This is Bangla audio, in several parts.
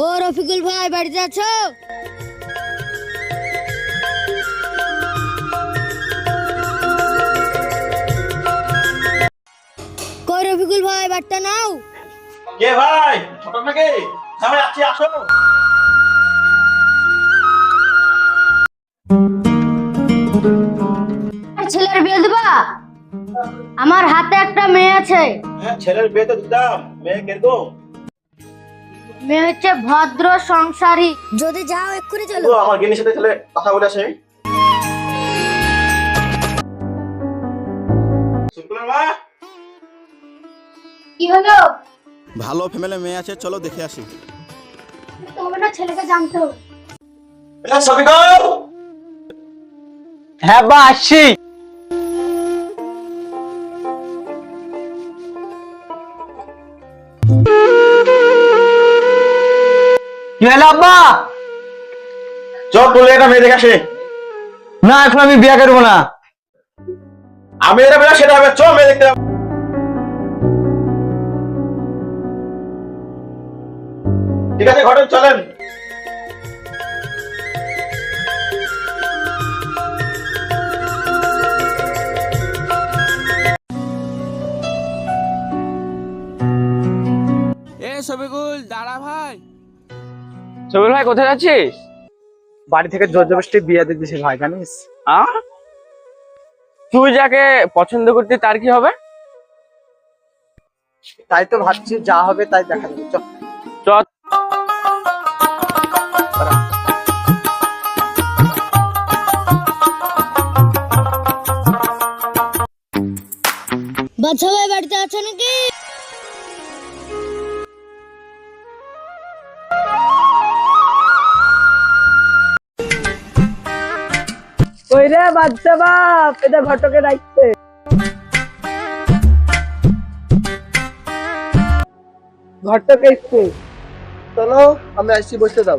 ও রফিকুল ভাই বাড়িতে আছো? কই রফিকুল ভাই বাড়িটা নাও? কে ভাই? ছোট নাকি আমি আছি আসো। ছেলের বিয়ে দিবা? আমার হাতে একটা মেয়ে আছে। হ্যাঁ ছেলের বিয়ে তো দিতাম। মেয়ে কীরকম মেয়ে হচ্ছে ভদ্র সংসারী। যদি যাও এক্ষুনি চলো। তো আমার গিনির সাথে কথা বলে আসে কি হলো? ভালো ফ্যামিলি মেয়ে আছে চলো দেখে আসি। তবে না ছেলেকে জানতে এটা হ্যাঁ বা আসছি। কি হলো আব্বা? চল তুলে একটা মেয়ে দেখে আসে। না এখন আমি বিয়ে করব না। আমি এটা বেলা সেটা হবে চল মেয়ে দেখতে ঠিক আছে ঘটন চলেন। সবির ভাই কোথায় যাচ্ছিস? বাড়ি থেকে জোর জবরদস্তি বিয়ে দিয়ে দিছে ভাই জানিস? আ? তুই যাকে পছন্দ করতি তার কি হবে? তাই তো ভাবছি যা হবে তাই দেখা যাবে চল চল বাচ্চা ভাই বাড়িতে আছো নাকি? রে বাচ্চা বাপ এটা ঘটকে ডাকছে ঘটকে এসছে চলো আমি আসছি বসতে দাও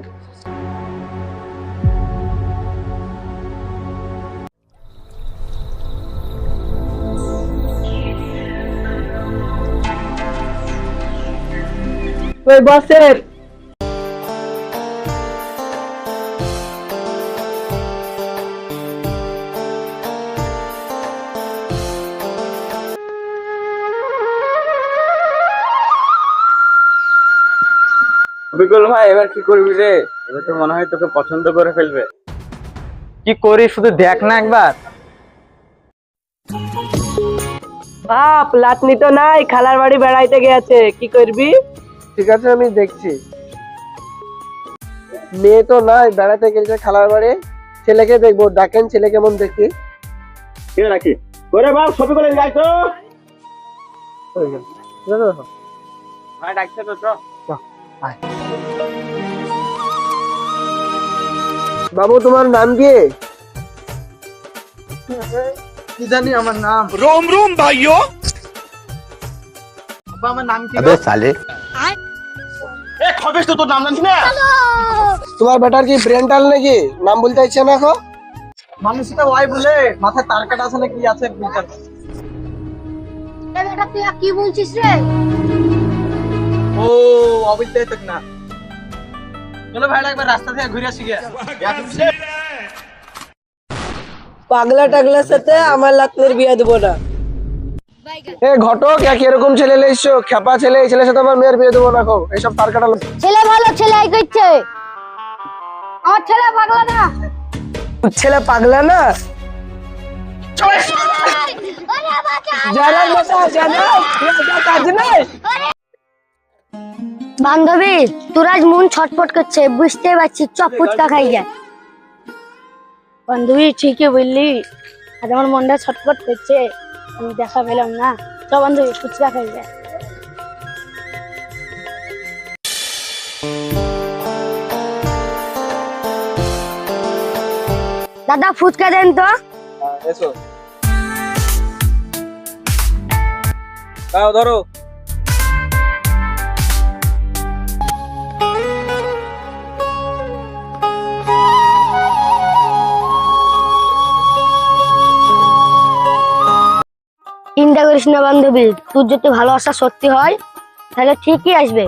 ওই বসের বিকুল ভাই এবার কি করবি রে? এবার তো মনে হয় তোকে পছন্দ করে ফেলবে। কি করি শুধু দেখ না একবার? বাপ লাতনি তো নাই খালার বাড়ি বেড়াইতে গেছে। কি করবি? ঠিক আছে আমি দেখছি। মেয়ে তো নাই বেড়াতে গেছে খালার বাড়ি। ছেলেকে দেখব ডাকেন ছেলে কেমন দেখি কে রাখি? করে বাপ ছবি করে যাই তো। হয়ে। ভাই ডাকছে তো আয়। বাবু তোমার নাম কি? কি জানি আমার নাম। রোম রোম ভাইও আমার নাম কি আবে সালে। এ খবেশ তো তোর নাম জানিস না? তোমার বেটার কি ব্রেন্টাল নাকি? নাম বলতে ইচ্ছে না এখন মানুষ তো ওই বলে মাথায় তার কাটা আছে না কি আছে বুঝতে তুই কি বলছিস রে? ও অবিলতে তক না চলো ভাই একবার রাস্তা থেকে ঘুরে আসি গিয়া পাগলা টাগলার সাথে আমার লাতনের বিয়ে দেবো না এ ঘটক এক এরকম ছেলে লেইছো খেপা ছেলে এই ছেলের সাথে আমার মেয়ের বিয়ে দেবো না খো এইসব তার কাটা লোক। ছেলে ভালো ছেলে এই করছে আমার ছেলে পাগলা না ছেলে পাগলা না জানার মতো জানা কাজ নাই বান্ধবী তোর আজ মন ছটফট করছে বুঝতে পারছি চপ ফুচকা খাই যায় বান্ধবী ঠিকই বললি আজ আমার মনটা ছটফট করছে আমি দেখা পেলাম না। চ বান্ধবী ফুচকা খাই যায় দাদা ফুচকা দেন তো। এসো। দাও ধরো। চিন্তা করিস না বান্ধবী। তোর যদি ভালোবাসা সত্যি হয় তাহলে ঠিকই আসবে।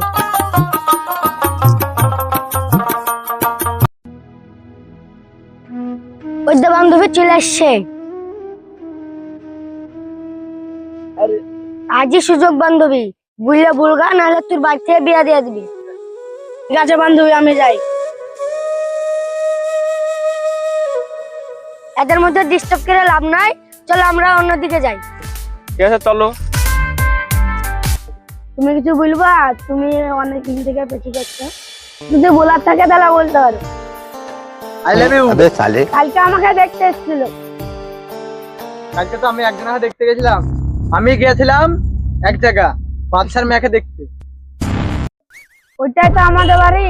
ওই বান্ধবী চলে আসছে। আজই সুযোগ বান্ধবী। বুঝলে বুলগা নাহলে তোর বাড়ি থেকে বিয়া দিয়ে দিবি। ঠিক আছে বান্ধবী আমি যাই। এদের মধ্যে ডিস্টার্ব করে লাভ নাই। চলো আমরা অন্যদিকে যাই। ঠিক আছে চলো। তুমি কিছু বলবা? তুমি অনেক দিন থেকে পেছু যাচ্ছ। যদি বলার থাকে তাহলে বলতে পারো। আই লাভ ইউ কালকে আমাকে দেখতে এসেছিল। কালকে তো আমি একজনের দেখতে গেছিলাম। আমি গিয়েছিলাম এক জায়গা বাদশার মেয়েকে দেখতে। ওইটাই তো আমাদের বাড়ি।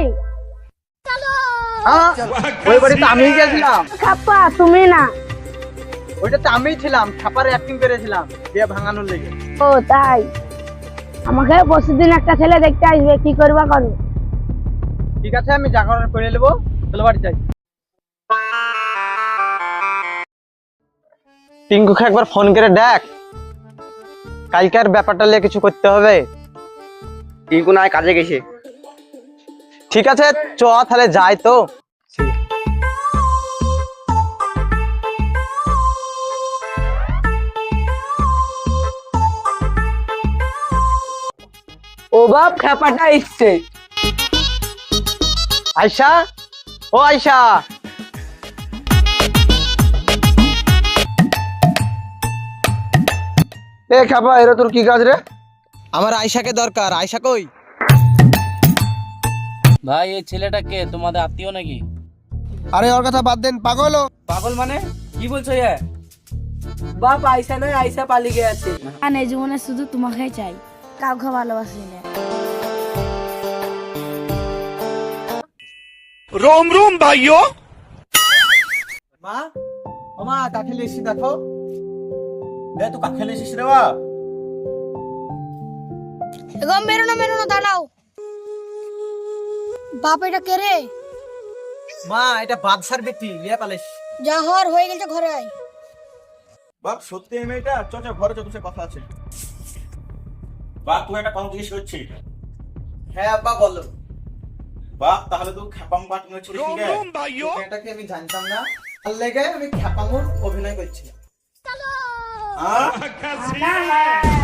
হ্যাঁ ওই বাড়িতে আমি গিয়েছিলাম। খাপ্পা তুমি না। ওইটাতে আমি ছিলাম ছাপারে অ্যাক্টিং করেছিলাম বিয়ে ভাঙানোর লেগে। ও তাই? আমাকে পরশুদিন একটা ছেলে দেখতে আসবে কি করবা করো ঠিক আছে আমি জাগরণ করে নেব চলো বাড়ি যাই। টিঙ্কুকে একবার ফোন করে দেখ কালকের ব্যাপারটা নিয়ে কিছু করতে হবে। টিঙ্কু না কাজে গেছে। ঠিক আছে চ তাহলে যাই তো। ও বাপ খেপাটা এসছে আয়শা? ও আয়শা। এ খেপা এরা তোর কি কাজ রে? আমার আয়শাকে দরকার। আয়শা কই? ভাই এই ছেলেটাকে তোমাদের আত্মীয় নাকি? আরে ওর কথা বাদ দেন পাগল ও। পাগল মানে? কি বলছো এ? বাপ আইসা নয় আইসা পালিয়ে গেছে। মানে জীবনে শুধু তোমাকেই চাই। কাউকে ভালোবাসি না। রোম রোম ভাইও মা ও মা কাকে লেসি দেখো। দে তো কাকে লেসিস রে বা গম বেরো না বেরো না দাঁড়াও। বাপ এটা কে রে? মা এটা বাদশার বেটি লিয়া পালিস যা হওয়ার হয়ে গেছে ঘরে আয়। বাপ সত্যি এই মেয়েটা? চ চ ঘরে চ তোর কথা আছে। বা তুই একটা কথা জিজ্ঞেস করছি। হ্যাঁ আব্বা বলো। বা তাহলে তো খ্যাপাম বাট মনে ছিল এটা কি আমি জানতাম না। আর লেগে আমি খ্যাপাঙুর অভিনয় করছি হ্যাঁ।